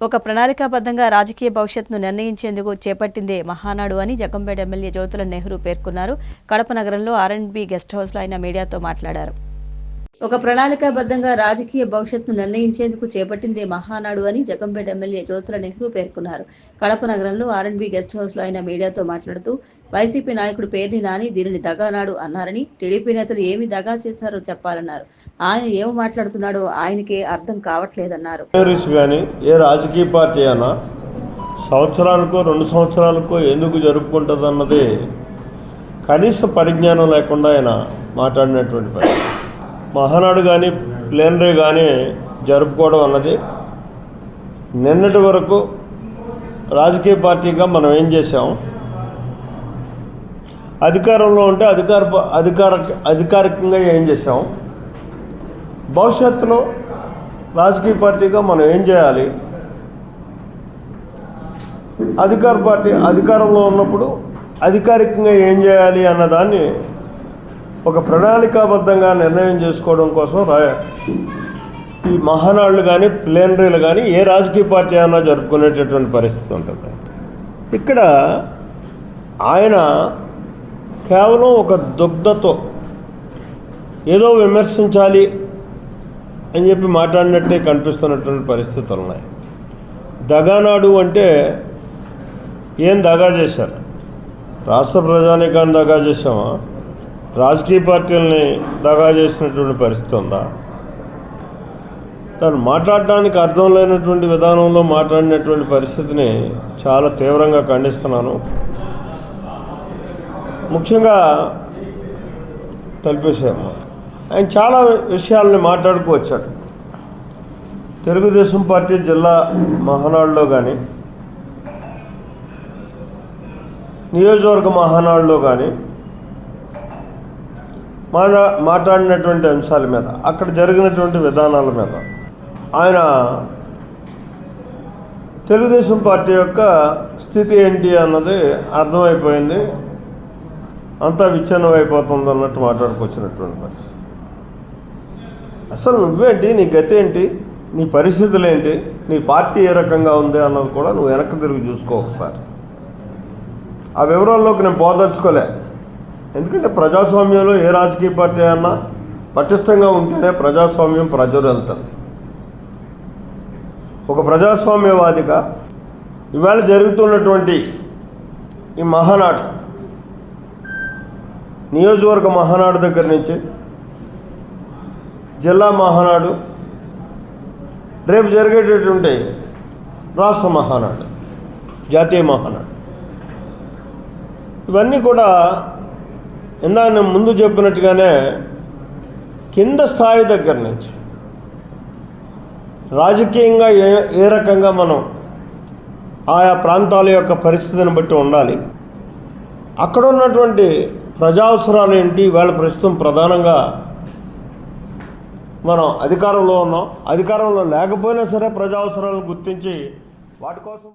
ఒక ప్రణాళికాబద్ధంగా రాజకీయ భవిష్యత్తును నిర్ణయించేందుకు చేపట్టిందే మహానాడు అని జగంపేట ఎమ్మెల్యే జ్యోతుల నెహ్రూ పేర్కొన్నారు. కడప నగరంలో ఆర్ఎండ్బి గెస్ట్ హౌస్లో ఆయన మీడియాతో మాట్లాడారు. ఒక ప్రణాళికాబద్ధంగా రాజకీయ భవిష్యత్తును నిర్ణయించేందుకు చేపట్టిందే మహానాడు అని జగంపేట ఎమ్మెల్యే జ్యోతుల నెహ్రూ పేర్కొన్నారు. కడప నగరంలో ఆర్ఎండ్బి గెస్ట్ హౌస్లో ఆయన మీడియాతో మాట్లాడుతూ వైసీపీ నాయకుడు పేర్ని నాని దీనిని దగానాడు అన్నారని టీడీపీ నేతలు ఏమి దగా చేశారో చెప్పాలన్నారు. ఆయన ఏమి మాట్లాడుతున్నాడో ఆయనకే అర్థం కావట్లేదన్నారు. ఏ రాజకీయ పార్టీ అయినా సంవత్సరాలకో రెండు సంవత్సరాలకో ఎందుకు జరుపుకుంటుందన్నది కనీస పరిజ్ఞానం లేకుండా ఆయన మాట్లాడినటువంటి పరిస్థితి. మహానాడు కానీ ప్లేనరీ కానీ జరుపుకోవడం అన్నది నిన్నటి వరకు రాజకీయ పార్టీగా మనం ఏం చేసాం అధికారంలో ఉంటే అధికార అధికార అధికారికంగా ఏం చేసాం భవిష్యత్తులో రాజకీయ పార్టీగా మనం ఏం చేయాలి? అధికార పార్టీ అధికారంలో ఉన్నప్పుడు అధికారికంగా ఏం చేయాలి అన్నదాన్ని ఒక ప్రణాళికాబద్ధంగా నిర్ణయం చేసుకోవడం కోసం రా ఈ మహానాళ్ళు కానీ ప్లేనరీలు కానీ ఏ రాజకీయ పార్టీ అయినా జరుపుకునేటటువంటి పరిస్థితి ఉంటుంది. ఇక్కడ ఆయన కేవలం ఒక దుగ్ధతో ఏదో విమర్శించాలి అని చెప్పి మాట్లాడినట్టే కనిపిస్తున్నటువంటి పరిస్థితులు ఉన్నాయి. దగానాడు అంటే ఏం దగా చేశారు? రాష్ట్ర ప్రజానికాన్ని దగా చేసామా రాజకీయ పార్టీలని దగా చేసినటువంటి పరిస్థితి ఉందా? తను మాట్లాడడానికి అర్థం లేనటువంటి విధానంలో మాట్లాడినటువంటి పరిస్థితిని చాలా తీవ్రంగా ఖండిస్తున్నాను. ముఖ్యంగా తలిపేశాము ఆయన చాలా విషయాలని మాట్లాడుకు వచ్చాడు. తెలుగుదేశం పార్టీ జిల్లా మహానాడులో కానీ నియోజకవర్గ మహానాడులో కానీ మాట్లా మాట్లాడినటువంటి అంశాల మీద అక్కడ జరిగినటువంటి విధానాల మీద ఆయన తెలుగుదేశం పార్టీ యొక్క స్థితి ఏంటి అన్నది అర్థమైపోయింది. అంతా విచ్ఛిన్నం అయిపోతుంది అన్నట్టు మాట్లాడుకొచ్చినటువంటి పరిస్థితి. అసలు నువ్వేంటి? నీ గతి ఏంటి? నీ పరిస్థితులు ఏంటి నీ పార్టీ ఏ రకంగా ఉంది అన్నది కూడా నువ్వు వెనక్కి తిరిగి చూసుకో ఒకసారి. ఆ వివరాల్లోకి నేను పోదలుచుకోలే. ఎందుకంటే ప్రజాస్వామ్యంలో ఏ రాజకీయ పార్టీ అన్నా పటిష్టంగా ఉంటేనే ప్రజాస్వామ్యం ప్రజలు వెళ్తుంది ఒక ప్రజాస్వామ్యవాదిగా ఇవాళ జరుగుతున్నటువంటి ఈ మహానాడు నియోజకవర్గ మహానాడు దగ్గర నుంచి జిల్లా మహానాడు రేపు జరిగేటటువంటి రాష్ట్ర మహానాడు జాతీయ మహానాడు. ఇవన్నీ కూడా ఇందాక నేను ముందు చెప్పినట్టుగానే కింద స్థాయి దగ్గర నుంచి రాజకీయంగా ఏ ఏ రకంగా మనం ఆయా ప్రాంతాల యొక్క పరిస్థితిని బట్టి ఉండాలి. అక్కడ ఉన్నటువంటి ప్రజావసరాలు ఏంటి? వాళ్ళ ప్రస్తుతం ప్రధానంగా మనం అధికారంలో ఉన్నాం. అధికారంలో లేకపోయినా సరే ప్రజావసరాలను గుర్తించి వాటి కోసం